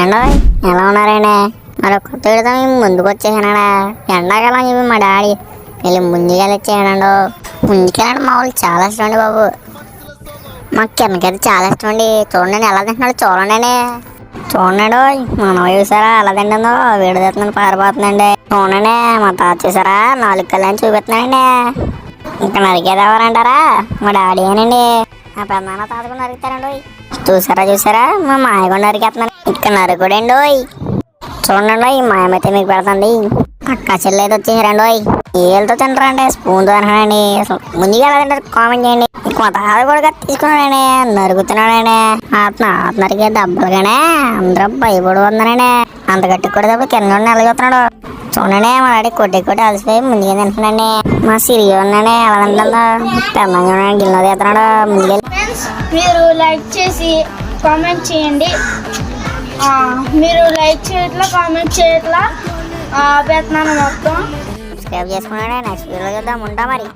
ఏండో ఎలా ఉన్నారండి? మరి కొత్త విడత మేము ముందుకు వచ్చేసానడా. ఎండాకాలం చెప్పి మా డాడీ వెళ్ళి ముందుకెళ్ళి ఇచ్చేయడండు ముందుకెళ్ళడం మా వాళ్ళు చాలా ఇష్టం అండి బాబు. మా కిందకైతే చాలా ఇష్టం అండి. చూడండి ఎలా తింటున్నాడు చూడండి చూడండి మనం చూసారా? ఎలా తింటుందో. వేడి పారిపోతుందండి. చూడండి మా తాత చూసారా? నాలుగు కళ్ళని చూపిస్తున్నాడండి. ఇంకా నరికేది ఎవరంటారా మా డాడీ అనండి నా పెద్దనాన్న తాతకు నరుకుతారండి చూసారా చూసారా? మా మాయ కూడా నరికేస్తున్నారు ఇక్కడ నరుకుడండి చూడండి ఈ మాయమైతే మీకు పెడుతుంది. అక్క చెల్లెది వచ్చేసారండి ఏళ్ళతో తింటారండి స్పూన్తో తింటారండి. అసలు ముందుగా ఎలా తింటారు కామెంట్ చేయండి. ఇంక మా కూడా తీసుకున్నాడండి నరుగుతున్నాడండి ఆత్మ ఆత్మరికే దెబ్బలుగానే అందరూ భయపడి ఉందనండి అంత గట్టి కూడా దెబ్బ కింద నుండి నలుగుతున్నాడు చూడండి మా డాడీ కొట్టి కొట్టి అలసిపోయి ముందుగా తింటున్నాడండి? మా సిరిగా ఉందండి ఎలా తింటుందో పెద్ద చూడండి గిన్నెలో తీస్తున్నాడు ముందుగా మీరు లైక్ చేసి కామెంట్ చేయండి. మీరు లైక్ చేయట్లా కామెంట్ చేయట్లా. పెడుతున్నాను మొత్తం. సబ్స్క్రైబ్ చేసుకున్నాడే నెక్స్ట్ వీడియో చూద్దాం ఉంటా మరి.